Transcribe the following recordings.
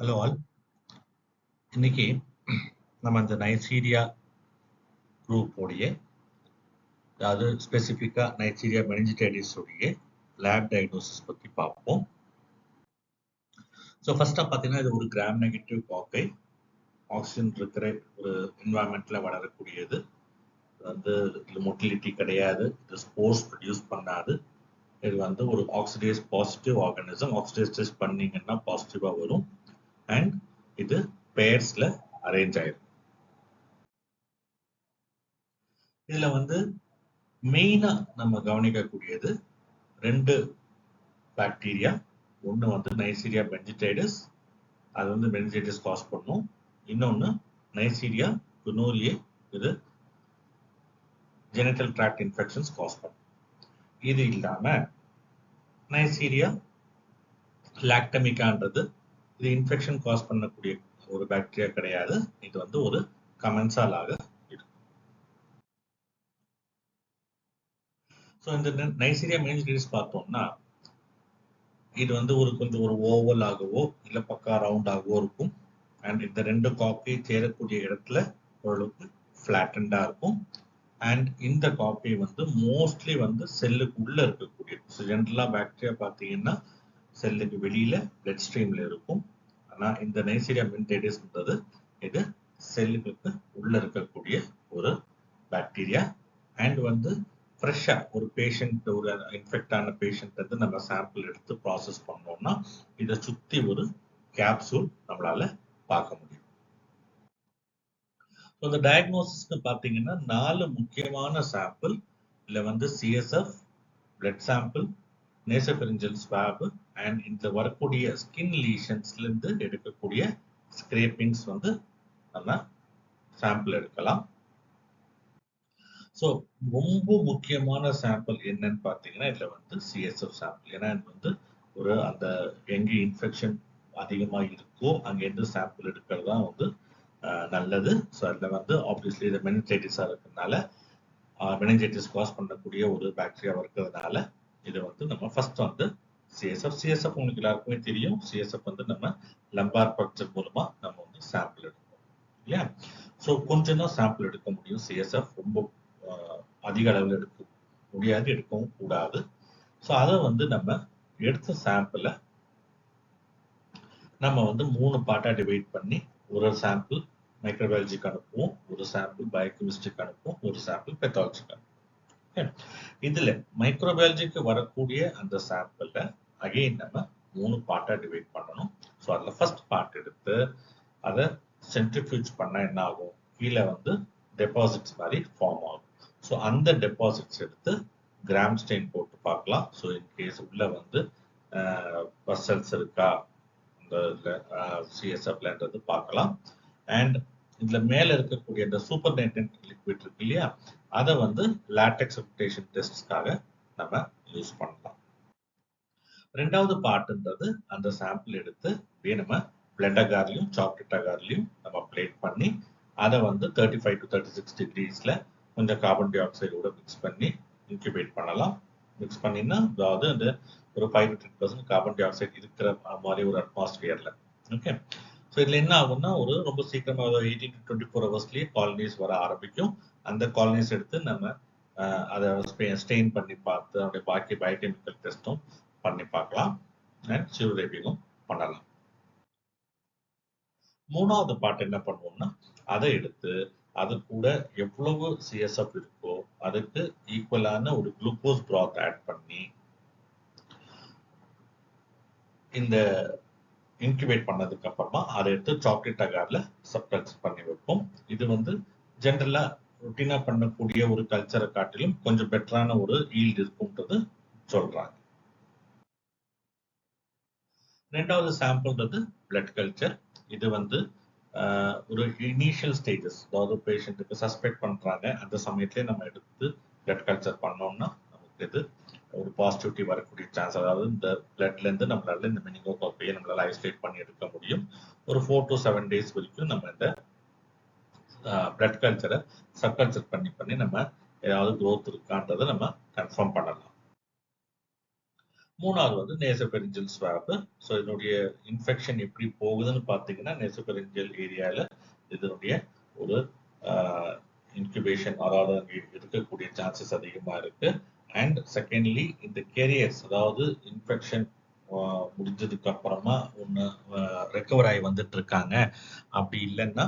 Hello all இன்னைக்கு நம்ம இந்த நைசீரியா குரூப்போடைய அதாவது ஸ்பெசிஃபிக்காக நைசீரியா மெனிஞ்சிடைடிஸுடைய லேப் டயக்னோசிஸ் பற்றி பார்ப்போம். ஸோ ஃபர்ஸ்ட்டாக பார்த்தீங்கன்னா இது ஒரு கிராம் நெகட்டிவ் காக்கை ஆக்சிஜன் இருக்கிற ஒரு என்வாயன்மெண்ட்டில் வளரக்கூடியது. வந்து இது மொட்டிலிட்டி கிடையாது. இது ஸ்போர்ட்ஸ் ப்ரொடியூஸ் பண்ணாது. இது வந்து ஒரு oxidase positive organism oxidase test பண்ணிங்கன்னா பாசிட்டிவாக வரும். அண்ட் இது பேர்ஸ்ல அரேஞ்ச் ஆயிரும் இதுல வந்து மெயினா நம்ம கவனிக்கக்கூடியது ரெண்டு பாக்டீரியா ஒன்று வந்து நைசீரியா பென்ஜிடைடஸ் அது வந்து பென்ஜிடைட்டிஸ் காஸ் பண்ணும் இன்னொன்று நைசீரியா குனோரியே இது ஜெனிட்டல் ட்ராக்ட் இன்ஃபெக்ஷன்ஸ் காஸ் பண்ணும் இது இல்லாம நைசீரியா லாக்டமிகான்றது இது இன்ஃபெக்ஷன் காஸ் பண்ணக்கூடிய ஒரு பாக்டீரியா கிடையாது. இது வந்து ஒரு கமென்சாலாக இருக்கும். ஸோ இந்த நைசீரியா மெனிஞ்சிடிஸ் பார்த்தோம்னா இது வந்து ஒரு கொஞ்சம் ஒரு ஓவல் ஆகவோ இல்லை பக்கா ரவுண்டாகவோ இருக்கும். அண்ட் இந்த ரெண்டு காப்பி சேரக்கூடிய இடத்துல ஓரளவுக்கு ஃப்ளாட்டண்டாக இருக்கும். அண்ட் இந்த காப்பி வந்து மோஸ்ட்லி வந்து செல்லுக்கு உள்ளே இருக்கக்கூடிய ஸோ ஜென்ரலாக பாக்டீரியா பார்த்தீங்கன்னா செல்லுக்கு வெளியில பிளட் ஸ்ட்ரீம்ல இருக்கும். ஆனா இந்த நைசீரியா மின்டேடிஸ்ன்றது இது செல்லுக்கு உள்ள இருக்கக்கூடிய ஒரு பாக்டீரியா அண்ட் வந்து ஃப்ரெஷ்ஷாக ஒரு பேஷண்ட் ஒரு இன்ஃபெக்ட் ஆன பேஷண்ட் வந்து நம்ம சாம்பிள் எடுத்து ப்ராசஸ் பண்ணோம்னா இதை சுற்றி ஒரு கேப்சூல் நம்மளால பார்க்க முடியும். இந்த டயக்னோசிஸ்க்கு பார்த்தீங்கன்னா நாலு முக்கியமான சாம்பிள் இல்லை வந்து CSF blood sample nasopharyngeal swab and இந்த வரக்கூடிய ஸ்கின் லீஷன்ஸ்லேருந்து எடுக்கக்கூடிய ஸ்கிரேப்பிங்ஸ் வந்து நம்ம சாம்பிள் எடுக்கலாம். ஸோ ரொம்ப முக்கியமான சாம்பிள் என்னன்னு பார்த்தீங்கன்னா இதில் வந்து சிஎஸ்எஃப் சாம்பிள் ஏன்னா இது வந்து ஒரு அந்த எங்கே இன்ஃபெக்ஷன் அதிகமாக இருக்கோ அங்கேருந்து சாம்பிள் எடுக்கிறது தான் வந்து நல்லது. ஸோ அதில் வந்து ஆப்வியஸ்லி இது மெனிஞ்சைட்டிஸாக இருக்கிறதுனால மெனிஞ்சைட்டிஸ் காஸ் பண்ணக்கூடிய ஒரு பாக்டீரியாவாக இருக்கிறதுனால இதை வந்து நம்ம ஃபர்ஸ்ட் வந்து சிஎஸ்எஃப் சிஎஸ்எஃப் உங்களுக்கு எல்லாருக்குமே தெரியும். சிஎஸ்எஃப் வந்து நம்ம லம்பார் பக்சர் மூலமா நம்ம வந்து சாம்பிள் எடுப்போம். இல்லையா? ஸோ கொஞ்சம் தான் சாம்பிள் எடுக்க முடியும். சிஎஸ்எஃப் ரொம்ப அதிக அளவில் எடுக்க முடியாது எடுக்கவும் கூடாது. ஸோ அதை வந்து நம்ம எடுத்த சாம்பிளை நம்ம வந்து மூணு பார்ட்டாக டிவைட் பண்ணி ஒரு சாம்பிள் மைக்ரோபயாலஜிக்கு அனுப்புவோம் ஒரு சாம்பிள் பயோகெமிஸ்ட்ரிக்கு அனுப்புவோம் ஒரு சாம்பிள் பெத்தாலஜிக்கு அனுப்புவோம். இதுல மைக்ரோபயாலஜிக்கு வரக்கூடிய அந்த சாம்பிள அகைன் நம்ம மூணு பார்ட்டா டிவைட் பண்ணணும். ஸோ அதுல ஃபர்ஸ்ட் பார்ட் எடுத்து அதை சென்ட்ரிஃபியூஜ் பண்ணா என்ன ஆகும்? கீழே வந்து டெபாசிட்ஸ் மாதிரி ஃபார்ம் ஆகும். ஸோ அந்த டெபாசிட்ஸ் எடுத்து கிராம் ஸ்டெயின் போட்டு பார்க்கலாம். ஸோ இன்கேஸ் உள்ள வந்து பர்சல்ஸ் இருக்கா? இந்த சிஎஸ்எஃப்லன்றது பார்க்கலாம். அண்ட் இதுல மேல இருக்கக்கூடிய இந்த சூப்பர் நைட்ரேட் லிக்விட் இருக்கு இல்லையா? அதை வந்து லேட்டக்ஸ் அப்டேஷன் டெஸ்ட்ஸ்க்காக நம்ம யூஸ் பண்ணலாம். ரெண்டாவது பார்ட்ன்றது அந்த சாம்பிள் எடுத்து நம்ம பிளட் அகார்லையும் சாக்லேட் அகார்லையும் நம்ம பிளேட் பண்ணி அதை வந்து thirty five to thirty six டிகிரீஸில் கொஞ்சம் கார்பன் டை ஆக்சைடோட மிக்ஸ் பண்ணி இன்குபேட் பண்ணலாம். மிக்ஸ் பண்ணினா அதாவது அந்த ஒரு five to ten percent carbon dioxide இருக்கிற மாதிரி ஒரு அட்மாஸ்பியரில் ஓகே ஸோ இதில் என்ன ஆகும்னா ஒரு ரொம்ப சீக்கிரமாக எயிட்டீன் டு டுவெண்ட்டி ஃபோர் ஹவர்ஸ்லேயே காலனிஸ் வர ஆரம்பிக்கும். அந்த காலனிஸ் எடுத்து நம்ம அதை ஸ்டெயின் பண்ணி பார்த்து அதனுடைய பாக்கி பயோகெமிக்கல் டெஸ்ட்டும் பண்ணி பார்க்கலாம். அண்ட் சிவரேபியமும் பண்ணலாம். மூணாவது பாட்டு என்ன பண்ணுவோம்னா அதை எடுத்து அது கூட எவ்வளவு சிஎஸ்எஃப் இருக்கோ அதுக்கு ஈக்குவலான ஒரு குளுக்கோஸ் ப்ராத் ஆட் பண்ணி இந்த இன்குபேட் பண்ணதுக்கு அப்புறமா அதை எடுத்து சாக்லேட் அகார்ல சப்ரஸ் பண்ணி வைப்போம். இது வந்து ஜென்ரலா ருட்டீனா பண்ணக்கூடிய ஒரு கல்ச்சரை காட்டிலும் கொஞ்சம் பெட்டரான ஒரு ஈல்டு இருக்கும்ன்றது சொல்றாங்க. ரெண்டாவது சாம்பிள்ன்றது பிளட் கல்ச்சர் இது வந்து ஒரு இனிஷியல் ஸ்டேஜஸ் அதாவது பேஷண்ட்டுக்கு சஸ்பெக்ட் பண்றாங்க. அந்த சமயத்திலே நம்ம எடுத்து பிளட் கல்ச்சர் பண்ணோம்னா நமக்கு இது ஒரு பாசிட்டிவிட்டி வரக்கூடிய சான்ஸ் அதாவது இந்த பிளட்ல இருந்து நம்மளால இந்த மெனிங்கோகாப்பியை நம்மளால ஐசோலேட் பண்ணி எடுக்க முடியும். ஒரு ஃபோர் டு செவன் டேஸ் வரைக்கும் நம்ம இந்த பிளட் கல்ச்சரை சப் கல்ச்சர் பண்ணி பண்ணி நம்ம ஏதாவது க்ரோத் இருக்கான்றதை நம்ம கன்ஃபார்ம் பண்ணலாம். மூணாவது வந்து நேசபெரிஞ்சல் ஸ்வாப் ஸோ இதனுடைய இன்ஃபெக்ஷன் எப்படி போகுதுன்னு பார்த்தீங்கன்னா நேசபெரிஞ்சல் ஏரியாவில் இதனுடைய ஒரு இன்குபேஷன் அதாவது அங்கே இருக்கக்கூடிய சான்சஸ் அதிகமாக இருக்கு. அண்ட் செகண்ட்லி இந்த கேரியர்ஸ் அதாவது இன்ஃபெக்ஷன் முடிஞ்சதுக்கு அப்புறமா ஒன்று ரெக்கவர் ஆகி வந்துட்டு இருக்காங்க அப்படி இல்லைன்னா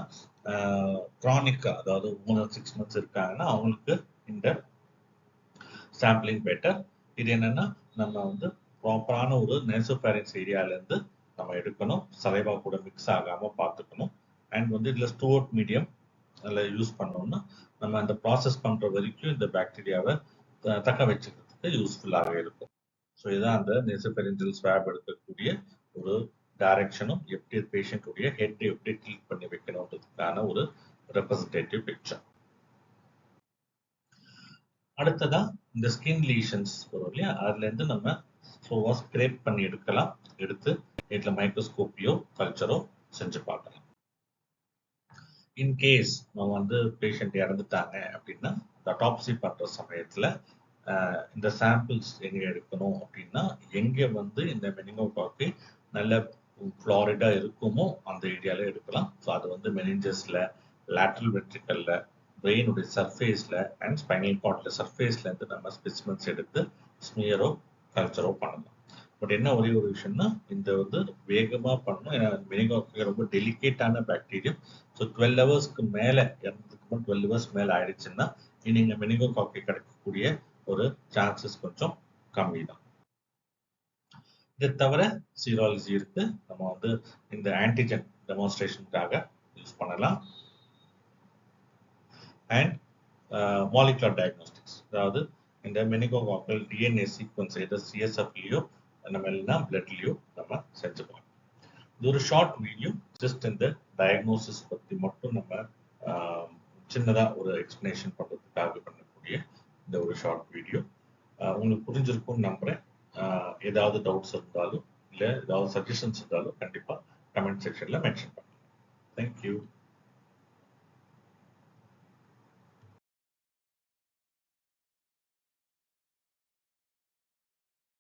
க்ரானிக்கா அதாவது மூணு சிக்ஸ் மந்த்ஸ் இருக்காங்கன்னா அவங்களுக்கு இந்த சாம்பிளிங் பெட்டர் இது என்னன்னா நம்ம வந்து ப்ராப்பரான ஒரு நேசோஃபேரிங்ஸ் ஏரியாலேருந்து நம்ம எடுக்கணும். சலைவா கூட மிக்ஸ் ஆகாமல் பார்த்துக்கணும். அண்ட் வந்து இதில் ஸ்டோர்ட் மீடியம் அதில் யூஸ் பண்ணோம்னா நம்ம அந்த ப்ராசஸ் பண்ணுற வரைக்கும் இந்த பாக்டீரியாவை தக்க வச்சுக்கிறதுக்கு யூஸ்ஃபுல்லாக இருக்கும். ஸோ இதுதான் அந்த நெசபெரிஞ்சல் ஸ்வாப் எடுக்கக்கூடிய ஒரு டைரக்ஷனும் எப்படி பேஷண்ட்டுடைய ஹெட் எப்படி ட்ரீட் பண்ணி வைக்கணுன்றதுக்கான ஒரு ரெப்ரசன்டேட்டிவ் பிக்சர் அடுத்ததா இந்த ஸ்கின் லீஷன்ஸ் வரும் இல்லையா? அதுல இருந்து நம்ம ஸ்லோவாக ஸ்க்ரேப் பண்ணி எடுக்கலாம். எடுத்து இதில் மைக்ரோஸ்கோப்பியோ கல்ச்சரோ செஞ்சு பார்க்கலாம். இன்கேஸ் நம்ம வந்து பேஷண்ட் இறந்துட்டாங்க அப்படின்னா அட்டாப்சி பண்ற சமயத்துல இந்த சாம்பிள்ஸ் எங்க எடுக்கணும் அப்படின்னா எங்க வந்து இந்த மெனிங்கோகாக்கு நல்ல ஃப்ளாரிடா இருக்குமோ அந்த ஏரியால எடுக்கலாம். ஸோ அது வந்து மெனிஞ்சஸ்ல லேட்ரல் வெற்றிக்கல்ல பிரெயினுடைய சர்ஃபேஸ்ல அண்ட் ஸ்பைனல் கார்டில் சர்ஃபேஸ்ல இருந்து நம்ம ஸ்பெசிமென்ஸ் எடுத்து ஸ்மியரோ கல்ச்சரோ பண்ணலாம். பட் என்ன ஒரே ஒரு விஷயம்னா இந்த வந்து வேகமா பண்ணணும். ஏன்னா மெனிங்கோக்கு ரொம்ப டெலிகேட்டான பாக்டீரியம் ஸோ டுவெல் ஹவர்ஸ்க்கு மேல இறந்ததுக்கு டுவெல் ஹவர்ஸ் மேல ஆயிடுச்சுன்னா நீங்க மெனிங்கோ காக்கை கிடைக்கக்கூடிய ஒரு சான்சஸ் கொஞ்சம் கம்மி தான் இதை தவிர சீராலஜி இருக்கு. நம்ம வந்து இந்த ஆன்டிஜென் டெமான்ஸ்ட்ரேஷனுக்காக யூஸ் பண்ணலாம். அண்ட் மாலிகுலர் டயக்னோஸ்டிக்ஸ் அதாவது இந்த மெனிகோகாக்கல் டிஎன்ஏ சீக்வன்ஸ் எதாவது சிஎஸ்எஃப்லையோ நம்ம இல்லைன்னா பிளட்லையோ நம்ம செஞ்சுக்கலாம். இது ஒரு ஷார்ட் வீடியோ ஜஸ்ட் இந்த டயக்னோசிஸ் பற்றி மட்டும் நம்ம சின்னதாக ஒரு எக்ஸ்பிளனேஷன் பண்ணுறதுக்காக பண்ணக்கூடிய இந்த ஒரு ஷார்ட் வீடியோ உங்களுக்கு புரிஞ்சிருக்கும்னு நம்புகிறேன் ஏதாவது டவுட்ஸ் இருந்தாலும் இல்லை ஏதாவது சஜஷன்ஸ் இருந்தாலும் கண்டிப்பாக கமெண்ட் செக்ஷனில் மென்ஷன் பண்ணுங்கள் தேங்க்யூ